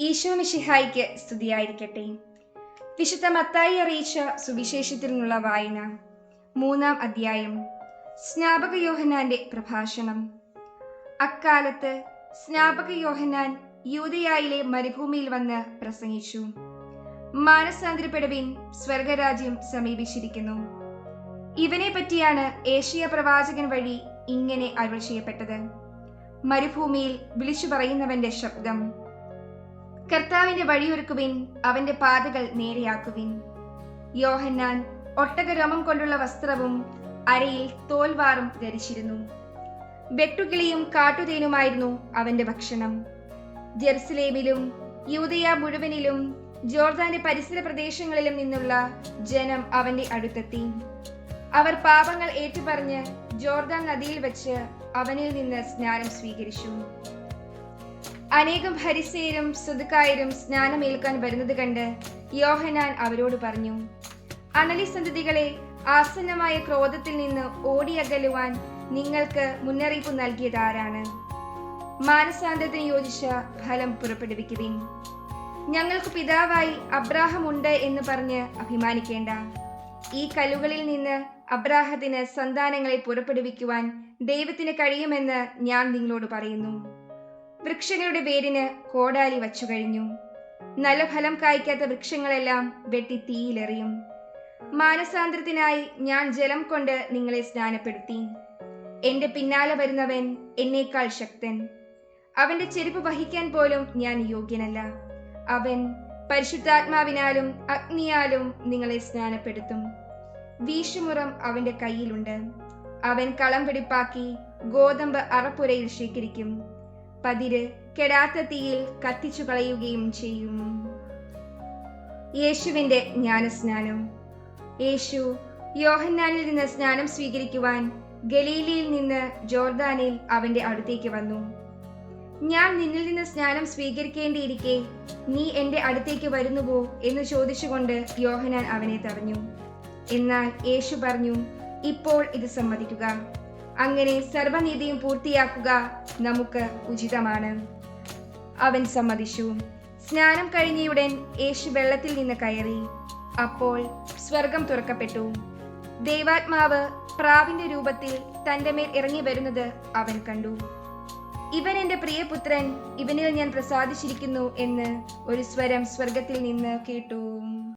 ഈശോ മിഷിഹായിക്ക് സ്തുതിയായിരിക്കട്ടെ. വിശുദ്ധ മത്തായി അറിയിച്ച സുവിശേഷത്തിൽ നിന്നുള്ള വായന. മൂന്നാം അധ്യായം. സ്നാപക യോഹനാന്റെ പ്രഭാഷണം. അക്കാലത്ത് സ്നാപക യോഹനാൻ യൂതയായിലെ മരുഭൂമിയിൽ വന്ന് പ്രസംഗിച്ചു. മാനസാന്തരപ്പെടുവിൻ സ്വർഗരാജ്യം സമീപിച്ചിരിക്കുന്നു. ഇവനെ പറ്റിയാണ് ഏഷ്യ പ്രവാചകൻ വഴി ഇങ്ങനെ അരുൾ ചെയ്യപ്പെട്ടത്. മരുഭൂമിയിൽ വിളിച്ചു പറയുന്നവന്റെ ശബ്ദം. കർത്താവിന്റെ വഴിയൊരുക്കുവിൻ അവന്റെ പാതകൾ നേരെയാക്കുവിൻ. യോഹന്നാൻ ഒട്ടകരോമം കൊണ്ടുള്ള വസ്ത്രവും അരയിൽ തോൽവാറും ധരിച്ചിരുന്നു. വെട്ടുകിളിയും കാട്ടുതേനുമായിരുന്നു അവന്റെ ഭക്ഷണം. ജെറുസലേമിലും യൂതയ മുഴുവനിലും ജോർദാന്റെ പരിസര പ്രദേശങ്ങളിലും നിന്നുള്ള ജനം അവന്റെ അടുത്തെത്തി. അവർ പാപങ്ങൾ ഏറ്റുപറഞ്ഞ് ജോർദാൻ നദിയിൽ വെച്ച് അവനിൽ നിന്ന് സ്നാനം സ്വീകരിച്ചു. അനേകം ഹരിസേരും സുതുക്കായരും സ്നാനമേൽക്കാൻ വരുന്നത് കണ്ട് യോഹനാൻ അവരോട് പറഞ്ഞു അനലി സന്തതികളെ ആസന്നമായ ക്രോധത്തിൽ നിന്ന് ഓടിയകലുവാൻ നിങ്ങൾക്ക് മുന്നറിയിപ്പ് നൽകിയത് ആരാണ്? മാനസാന്തരത്തിന് യോജിച്ച ഫലം പുറപ്പെടുവിക്കുവിൻ. ഞങ്ങൾക്ക് പിതാവായി അബ്രാഹം ഉണ്ട് എന്ന് പറഞ്ഞ് അഭിമാനിക്കേണ്ട. ഈ കല്ലുകളിൽ നിന്ന് അബ്രാഹത്തിന് സന്താനങ്ങളെ പുറപ്പെടുവിക്കുവാൻ ദൈവത്തിന് കഴിയുമെന്ന് ഞാൻ നിങ്ങളോട് പറയുന്നു. വൃക്ഷങ്ങളുടെ വേരിന് കോടാലി വച്ചു കഴിഞ്ഞു. നല്ല ഫലം കായ്ക്കാത്ത വൃക്ഷങ്ങളെല്ലാം വെട്ടി തീയിലെറിയും. മാനസാന്തരത്തിനായി ഞാൻ ജലം കൊണ്ട് നിങ്ങളെ സ്നാനപ്പെടുത്തി. എന്റെ പിന്നാലെ വരുന്നവൻ എന്നേക്കാൾ ശക്തൻ. അവന്റെ ചെരുപ്പ് വഹിക്കാൻ പോലും ഞാൻ യോഗ്യനല്ല. അവൻ പരിശുദ്ധാത്മാവിനാലും അഗ്നിയാലും നിങ്ങളെ സ്നാനപ്പെടുത്തും. വീശുമുറം അവന്റെ കയ്യിലുണ്ട്. അവൻ കളം പിടിപ്പാക്കി ഗോതമ്പ് അറപ്പുരയിൽ ശേഖരിക്കും. പതിര് കെടാത്ത തീയിൽ കത്തിച്ചു കളയുകയും ചെയ്യും യേശുവിന്റെ ജ്ഞാനസ്നാനം. യേശു യോഹന്നാനിൽ നിന്ന് സ്നാനം സ്വീകരിക്കുവാൻ ഗലീലിയിൽ നിന്ന് ജോർദാനിൽ അവന്റെ അടുത്തേക്ക് വന്നു. ഞാൻ നിന്നിൽ നിന്ന് സ്നാനം സ്വീകരിക്കേണ്ടിയിരിക്കെ നീ എന്റെ അടുത്തേക്ക് വരുന്നുവോ എന്ന് ചോദിച്ചുകൊണ്ട് യോഹനാൻ അവനെ തടഞ്ഞു. എന്നാൽ യേശു പറഞ്ഞു ഇപ്പോൾ ഇത് സമ്മതിക്കുക. അങ്ങനെ സർവനീതിയും പൂർത്തിയാക്കുക നമുക്ക് ഉചിതമാണ്. അവൻ സമ്മതിച്ചു. സ്നാനം കഴിഞ്ഞയുടൻ യേശു വെള്ളത്തിൽ നിന്ന് കയറി. അപ്പോൾ സ്വർഗം തുറക്കപ്പെട്ടു. ദൈവാത്മാവ് പ്രാവിന്റെ രൂപത്തിൽ തന്റെ മേൽ ഇറങ്ങി വരുന്നത് അവൻ കണ്ടു. ഇവൻ എന്റെ പ്രിയപുത്രൻ ഇവനിൽ ഞാൻ പ്രസാദിച്ചിരിക്കുന്നു എന്ന് ഒരു സ്വരം സ്വർഗത്തിൽ നിന്ന് കേട്ടു.